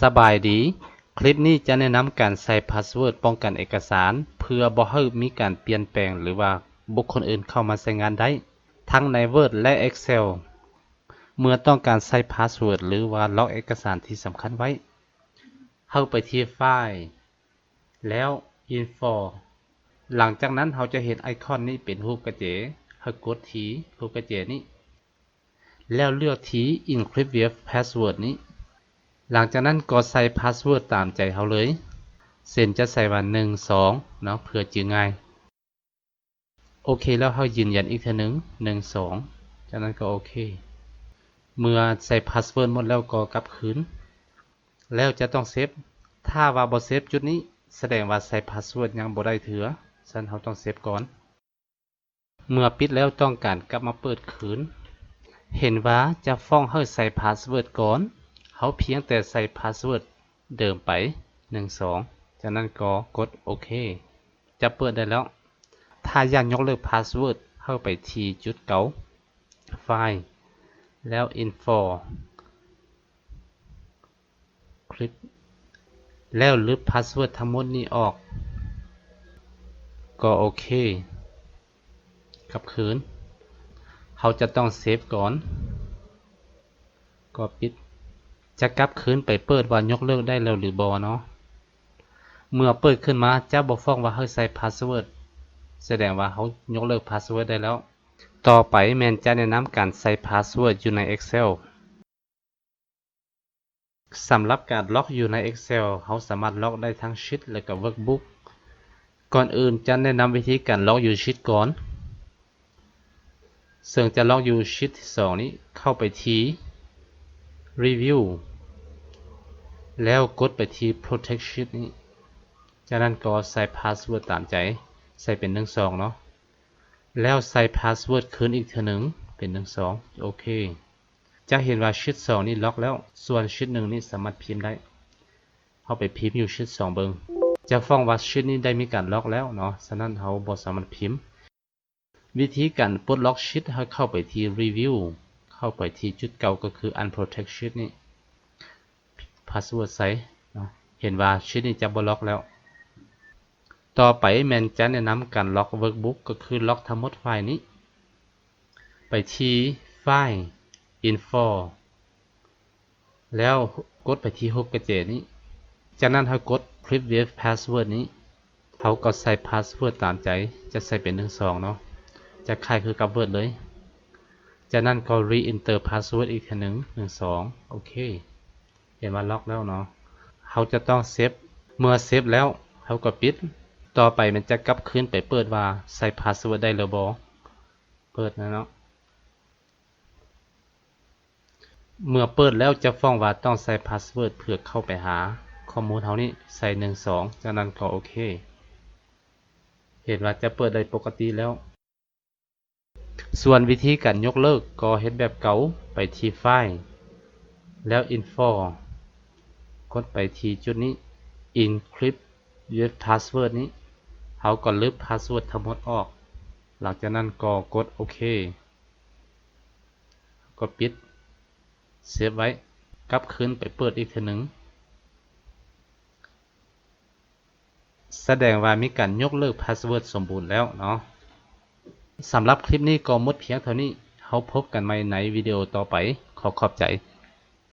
สบายดี คลิปนี้จะแนะนำการใส่พาสเวิร์ดป้องกันเอกสาร เพื่อบ่ให้มีการเปลี่ยนแปลงหรือว่าบุคคลอื่นเข้ามาใช้งานได้ ทั้งใน Word และ Excel เมื่อต้องการใส่พาสเวิร์ดหรือว่าล็อกเอกสารที่สำคัญไว้ เข้าไปที่ไฟล์ แล้ว Info หลังจากนั้นเราจะเห็นไอคอนนี้เป็นรูปกระเจให้กดทีรูปกระเจนี้ แล้วเลือกที Encrypt with Password นี้ หลังจากนั้นก็ใส่พาสเวิร์ดตามใจเขาเลย เส้นจะใส่ว่า1 2เนาะเพื่อจือง่าย โอเคแล้วเขายืนยันอีกเทีนึง1 2 จากนั้นก็โอเค เมื่อใส่พาสเวิร์ดหมดแล้วก็กลับคืน แล้วจะต้องเซฟ ถ้าว่าบ่เซฟจุดนี้แสดงว่าใส่พาสเวิร์ดยังบ่ได้เถือฉันเขาต้องเซฟก่อน เมื่อปิดแล้วต้องการกลับมาเปิดคืน เห็นว่าจะฟ้องให้ใส่พาสเวิร์ดก่อน เขาเพียงแต่ใส่พาสเวิร์ดเดิมไป 1 2 จากนั้นก็กดโอเค จะเปิดได้แล้ว ถ้าอยากยกเลิกพาสเวิร์ดเข้าไปที่จุดเก่าไฟล์แล้ว info คลิป แล้วลบพาสเวิร์ดทั้งหมดนี้ออก ก็โอเคกับคืน เขาจะต้องเซฟก่อน ก็ปิด จะกลับคืนไปเปิดว่ายกเลิกได้แล้วหรือบอเนาะ เมื่อเปิดขึ้นมาจะบอกฟ้องว่าให้ใส่พาสเวิร์ดแสดงว่าเขายกเลิกพาสเวิร์ดได้แล้ว ต่อไปแมนจะแนะนำการใส่พาสเวิร์ดอยู่ใน Excel สำหรับการล็อกอยู่ใน Excel เขาสามารถล็อกได้ทั้งชีตและก็ Workbook ก่อนอื่นจะแนะนำวิธีการล็อกอยู่ชีตก่อนซึ่งจะล็อกอยู่ชีตที่2นี้เข้าไปที่ Review แล้วกดไปที่ Protect Sheet นี้จากนั้นก็ใส่ Password ตามใจ ใส่เป็น1 2เนาะแล้วใส่ Password คืนอีกเทีนึงเป็น1 2โอเค จะเห็นว่าชีต2นี้ล็อกแล้ว ส่วนชีต1นี้สามารถพิมพ์ได้เข้าไปพิมพ์อยู่ชีต2เบิงจะฟ้องว่าชีตนี้ได้มีการล็อกแล้วเนาะฉะนั้นเขาบ่สามารถพิมพ์ วิธีการปลดล็อกชีตให้เข้าไปที่ Review เข้าไปที่จุดเก่าก็คือ unprotect sheet นี่ password ใส่เนาะเห็นว่าชีตนี้จะบล็อกแล้ว ต่อไปแมนจะแนะนำการล็อก workbook ก็คือล็อกทั้งหมดไฟล์นี้ ไปที่ไฟล์ info แล้วกดไปที่ฮุกกระเจนี้ จากนั้นเขากด previous password นี้เขาก็ใส่ password ตามใจ จะใส่เป็น1 2เนาะ จะคล้ายคือกับ Word เลย จากนั้นก็ re-enter password อีกทีหนึ่งหนึ่งสองโอเค เห็นว่าล็อกแล้วเนาะเขาจะต้องเซฟเมื่อเซฟแล้วเขาก็ปิด ต่อไปมันจะกลับคืนไปเปิดว่าใส่ password ได้หรือบ่เปิดนะเนาะเมื่อเปิดแล้วจะฟ้องว่าต้องใส่ password เพื่อเข้าไปหาข้อมูลเท่านี้ใส่1 2จากนั้นก็โอเค เห็นว่าจะเปิดได้ปกติแล้ว ส่วนวิธีการยกเลิกก็เฮ็ดแบบเก่าไปที่ไฟล์ แล้ว info กดไปที่จุดนี้ encrypt with password นี้เขาก็ลืบ password ทั้งหมดออก หลังจากนั้นก็กดโอเค ก็ปิด เซฟไว้ กลับคืนไปเปิดอีกทีหนึ่งแสดงว่ามีการยกเลิกพาสเวิร์ดสมบูรณ์แล้วเนาะ สำหรับคลิปนี้ก็มดเพียงเท่านี้เขาพบกันใหม่ในวิดีโอต่อไป ขอขอบใจ